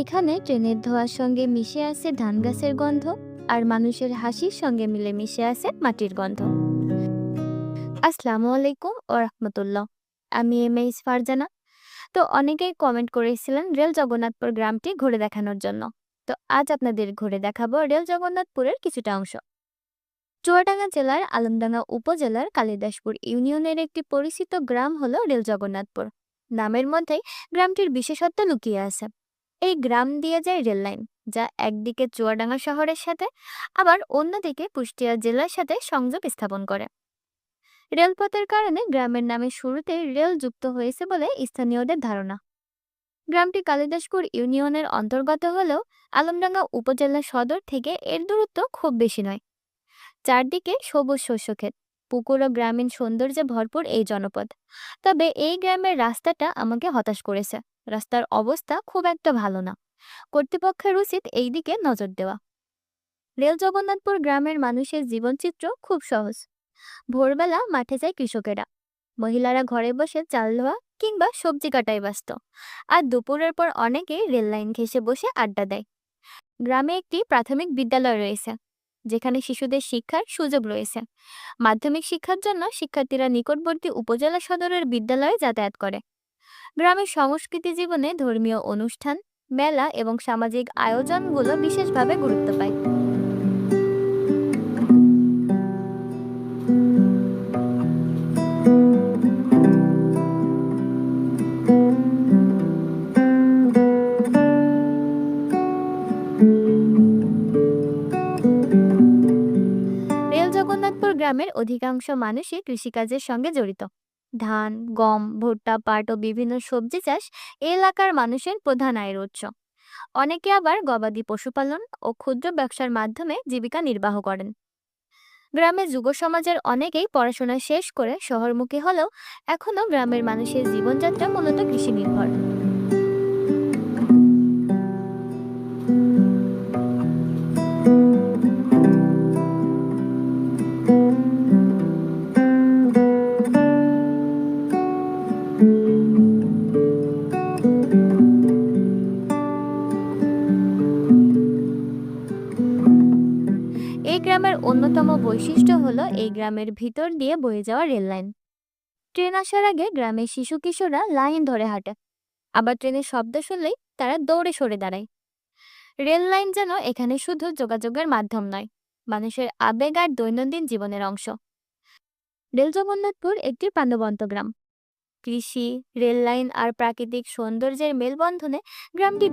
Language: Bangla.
এখানে ট্রেনের ধোঁয়ার সঙ্গে মিশে আছে ধান গাছের গন্ধ আর মানুষের হাসির সঙ্গে মিলে মিশে আছে মাটির গন্ধ। আসসালামু আলাইকুম ও রহমতুল্লাহ। আমি এম এইস ফারজানা। তো অনেকেই কমেন্ট করেছিলেন রেল জগন্নাথপুর গ্রামটি ঘুরে দেখানোর জন্য। তো আজ আপনাদের ঘুরে দেখাবো রেল জগন্নাথপুরের কিছুটা অংশ। চুয়াডাঙ্গা জেলার আলমডাঙ্গা উপজেলার কালিদাসপুর ইউনিয়নের একটি পরিচিত গ্রাম হলো রেল জগন্নাথপুর। নামের মধ্যেই গ্রামটির বিশেষত্ব লুকিয়ে আছে। এই গ্রাম দিয়ে যায় রেল লাইন, যা একদিকে চুয়াডাঙ্গা শহরের সাথে, আবার অন্যদিকে কুষ্টিয়া জেলার সাথে সংযোগ স্থাপন করে। রেলপথের কারণে গ্রামের নামের শুরুতে রেল যুক্ত হয়েছে বলে স্থানীয়দের ধারণা। গ্রামটি কালিদাসপুর ইউনিয়নের অন্তর্গত হলেও আলমডাঙ্গা উপজেলা সদর থেকে এর দূরত্ব খুব বেশি নয়। চারদিকে সবুজ শস্যক্ষেত পুকুর ও গ্রামীণ সৌন্দর্যে ভরপুর এই জনপদ। তবে এই গ্রামের রাস্তাটা আমাকে হতাশ করেছে। রাস্তার অবস্থা খুব একটা ভালো না। কর্তৃপক্ষের উচিত এই দিকে নজর দেওয়া। রেল জগন্নাথপুর গ্রামের মানুষের জীবনচিত্র খুব সহজ। ভোরবেলা মাঠে যায় কৃষকেরা। মহিলারা ঘরে বসে চাল ধোয়া কিংবা সবজি কাটায় ব্যস্ত। আর দুপুরের পর অনেকেই রেল লাইন ঘেঁষে বসে আড্ডা দেয়। গ্রামে একটি প্রাথমিক বিদ্যালয় রয়েছে, যেখানে শিশুদের শিক্ষার সুযোগ রয়েছে। মাধ্যমিক শিক্ষার জন্য শিক্ষার্থীরা নিকটবর্তী উপজেলা সদরের বিদ্যালয়ে যাতায়াত করে। গ্রামের সংস্কৃতি জীবনে ধর্মীয় অনুষ্ঠান, মেলা এবং সামাজিক আয়োজনগুলো বিশেষভাবে গুরুত্ব পায়। গ্রামের অধিকাংশ মানুষই কৃষিকাজের সঙ্গে জড়িত। ধান, গম, ভুট্টা, পাট ও বিভিন্ন সবজি চাষ এলাকার মানুষের প্রধান আয়ের উৎস। অনেকে আবার গবাদি পশুপালন ও ক্ষুদ্র ব্যবসার মাধ্যমে জীবিকা নির্বাহ করেন। গ্রামে যুব সমাজের অনেকেই পড়াশোনা শেষ করে শহরমুখী হলেও এখনও গ্রামের মানুষের জীবনযাত্রা মূলত কৃষি নির্ভর এই গ্রামের অন্যতম বৈশিষ্ট্য হলো এই গ্রামের ভিতর দিয়ে বয়ে যাওয়া রেল লাইন। ট্রেন আসার আগে গ্রামের শিশু কিশোররা লাইন ধরে হাঁটে। আবার ট্রেনের শব্দ শুনলেই তারা দৌড়ে সরে দাঁড়ায়। রেল লাইন যেন এখানে শুধু যোগাযোগের মাধ্যম নয়, মানুষের আবেগ আর দৈনন্দিন জীবনের অংশ। রেল জগন্নাথপুর একটি প্রাণবন্ত গ্রাম। কৃষি, রেল লাইন আর প্রাকৃতিক সৌন্দর্যের মেলবন্ধনে গ্রামটি